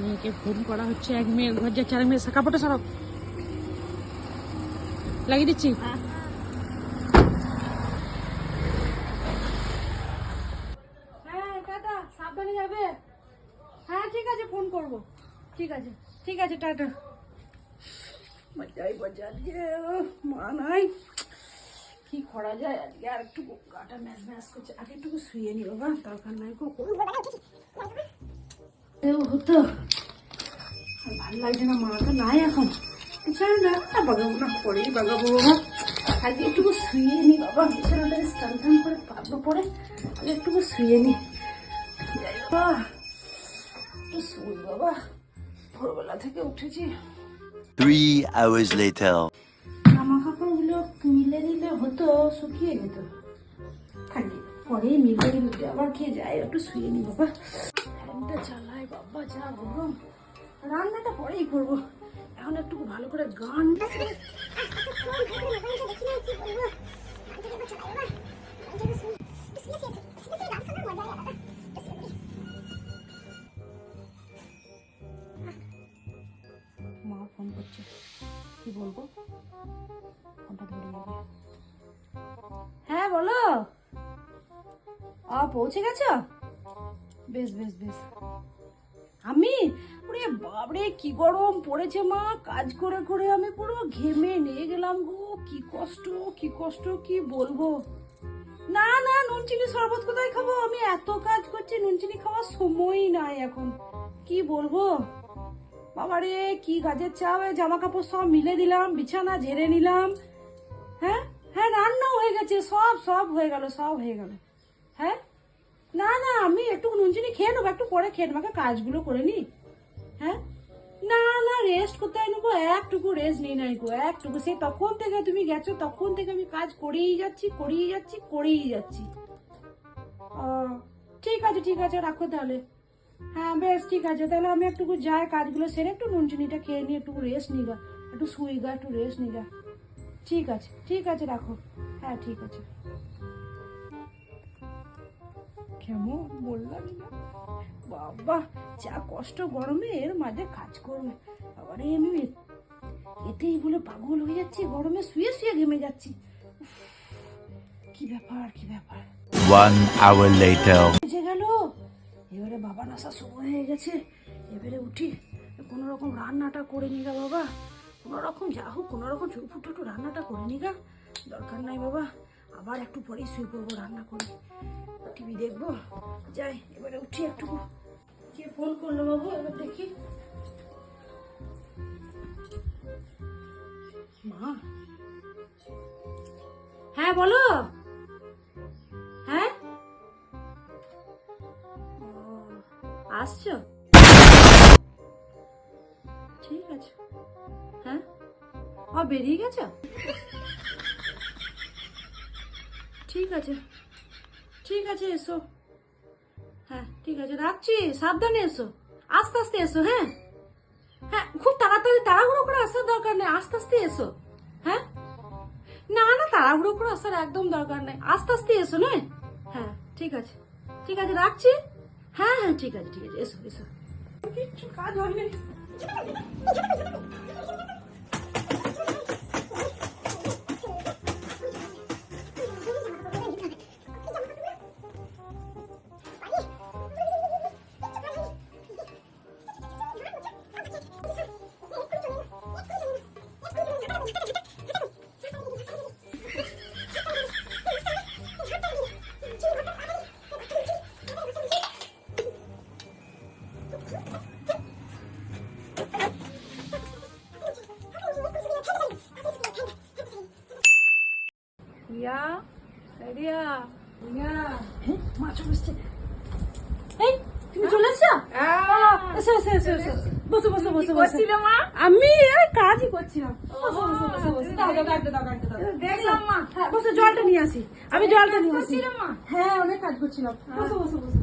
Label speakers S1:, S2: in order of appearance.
S1: মেয়েকে ফোন করা হচ্ছে, এক মেয়ে ঘর যাচ্ছে আর মেয়ে কাপড়টা সরব। লাগিয়ে দিচ্ছি? হ্যাঁ সাবধানে যাবে। হ্যাঁ ঠিক আছে, ফোন করব। ঠিক আছে ঠিক আছে, টাটা। বাজাই বাজার যে মা নাই। কি করা যায় আজকে? আর একটু গাটা ম্যাচ ম্যাচ করছে। আগে একটু শুয়ে নি বাবা দরকার নাই। গো এও হতো আর ভালো লাগছে না মাটা নাই এখন। বিছানা না না বাগাবো না পরেই বাগাবো। বাবা আজকে একটু শুয়ে নি বাবা বিছানাটা স্টান টান করে পাবো পরে। আগে একটু শুয়ে নি। বাবা একটু শুই বাবা। ভোরবেলা থেকে উঠেছি।
S2: Three hours later.
S1: জামা কাপড়গুলো মিলে দিলে হতো শুকিয়ে যেত। থাকি পরে মিলে দিলে আবার খেয়ে যায় একটু শুয়ে নি বাবা। বাবা যা গরম। রান্নাটা পরেই করব। এখন একটু ভালো করে গান মা ফোন করছে। কি বলব? ফোনটা ধরে হ্যাঁ বলো। পৌঁছে গেছ? বেশ বেশ বেশ। আমি? ওরে বাবরে কি গরম পড়েছে মা। কাজ করে করে আমি পুরো ঘেমে নিয়ে গেলাম গো। কি কষ্ট কি কষ্ট, কি বলব? না না নুন চিনি শরবত কোথায় খাব? আমি এত কাজ করছি নুন চিনি খাওয়ার সময়ই নাই এখন। কি বলব? বাবারে, কি চাপ, এই জামা কাপড় সব মিলে দিলাম, বিছানা ঝেড়ে নিলাম। হ্যাঁ? হ্যাঁ রান্নাও হয়ে গেছে, সব সব হয়ে গেল, সব হয়ে গেল। হ্যাঁ? না না, আমি একটু নুন চিনি খেয়ে নেব, একটু পরে খেয়ে নেব কাজগুলো করে নি। হ্যাঁ? না না রেস্ট কোথায় নেব একটুকু রেস্ট নেই নাই গো, একটুকু। সে তখন থেকে তুমি গেছো, তখন থেকে আমি কাজ করেই যাচ্ছি করেই যাচ্ছি করেই যাচ্ছি। ঠিক আছে ঠিক আছে, রাখো তাহলে। হ্যাঁ বেশ, ঠিক আছে, তাহলে আমি একটুকু যাই, কাজগুলো সেরে একটু নুন চিনিটা খেয়ে নিয়ে একটু রেস্ট নিগা একটু শুই গা, একটু রেস্ট নিগা ঠিক আছে ঠিক আছে, রাখো। হ্যাঁ ঠিক আছে। কেমন বললাম না। বাবা যা কষ্ট গরমে এর মাঝে কাজ করবে আবার আমি এতেই বলে পাগল হয়ে যাচ্ছি গরমে শুয়ে শুয়ে ঘেমে যাচ্ছি। কি ব্যাপার কি ব্যাপার. বেজে গেল। এবারে বাবা আসার সময় হয়ে গেছে। এবারে উঠি কোনো রকম রান্নাটা করে নিগা বাবা। কোনো রকম যা হোক কোনো রকম চুটফুট একটু রান্নাটা করে নিগা দরকার নাই বাবা আবার একটু পরেই শুয়ে পড়ব রান্না করে। টিভি দেখব। যাই, এবারে উঠি একটু কে ফোন করল বাবু, এবার দেখি। মা। হ্যাঁ বলো। হ্যাঁ? আসছো? ঠিক আছে। হ্যাঁ? ও, বেরিয়ে গেছো? ঠিক আছে। ঠিক আছে, এসো। হ্যাঁ ঠিক আছে, রাখছি, সাবধানে এসো। আস্তে আস্তে এসো হ্যাঁ? হ্যাঁ খুব তাড়াতাড়ি তাড়াহুড়ো করে আসার দরকার নেই, আস্তে আস্তে এসো হ্যাঁ? না না, তাড়াহুড়ো করে আসার একদম দরকার নেই, আস্তে আস্তে এসো না হ্যাঁ ঠিক আছে ঠিক আছে, রাখছি। হ্যাঁ হ্যাঁ ঠিক আছে ঠিক আছে, এসো এসো। কিচ্ছু কাজ হয়নি। রিয়া? রিয়া। রিয়া। হ্যাঁ মা চলে এসছে। এই তুমি চলে এসছো? এসো এসো এসো এসো। বসো বসো বসো বসো।
S3: মা?
S1: আমি এই কাজই করছিলাম। বসো বসো বসো বসো। দাও দাও দাও দাও দাও দাও।
S3: দেখলাম মা।
S1: হ্যাঁ বসো জলটা নিয়ে আসি। আমি জলটা নিয়ে আসি।
S3: মা?
S1: হ্যাঁ অনেক কাজ করছিলাম। বসো বসো বসো।